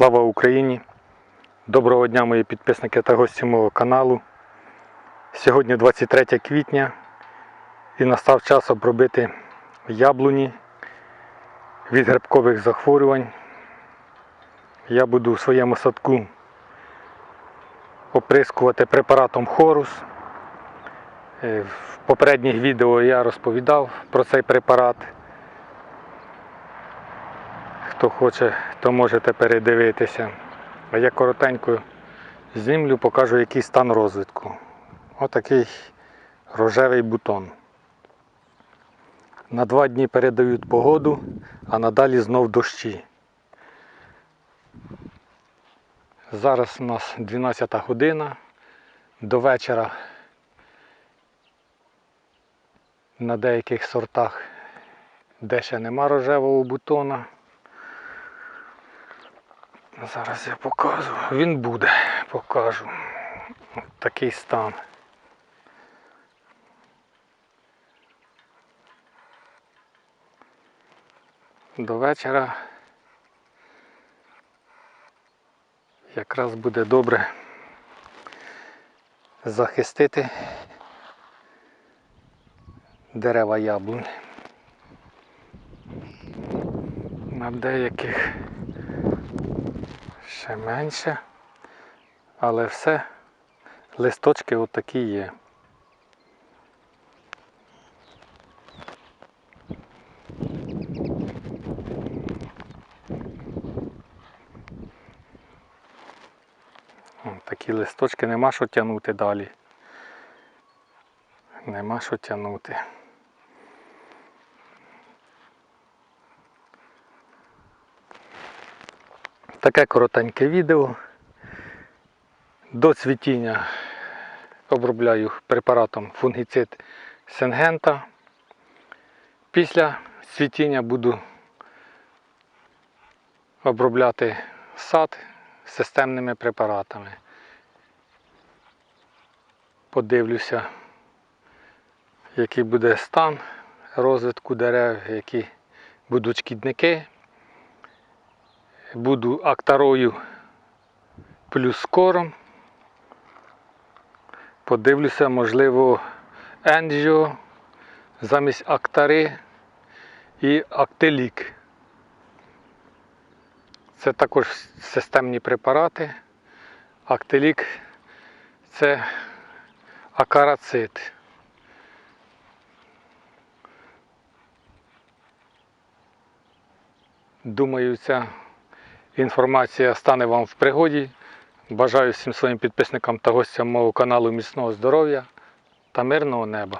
Слава Україні! Доброго дня мої підписники та гості мого каналу. Сьогодні 23 квітня і настав час обробити яблуні від грибкових захворювань. Я буду в своєму садку оприскувати препаратом Хорус. Е, В попередніх відео я розповідав про цей препарат. Хто хоче, то можете передивитися. А я коротенько знімлю, покажу, який стан розвитку. Отакий рожевий бутон. На два дні передають погоду, а надалі знов дощі. Зараз у нас 12 година. До вечора на деяких сортах, де ще нема рожевого бутона. Зараз я покажу. Він буде, покажу. От такий стан. До вечора якраз буде добре захистити дерева яблунь. На деяких ще менше, але все, листочки отакі є. Такі листочки нема що тягнути далі. Нема що тягнути. Таке коротеньке відео. До цвітіння обробляю препаратом фунгіцид Сенгента. Після цвітіння буду обробляти сад системними препаратами. Подивлюся, який буде стан розвитку дерев, які будуть шкідники. Буду актарою плюс кором. Подивлюся, можливо, енджіо замість актари і актелік. Це також системні препарати. Актелік це акарацит. Думаю, ця інформація стане вам в пригоді. Бажаю всім своїм підписникам та гостям мого каналу міцного здоров'я та мирного неба.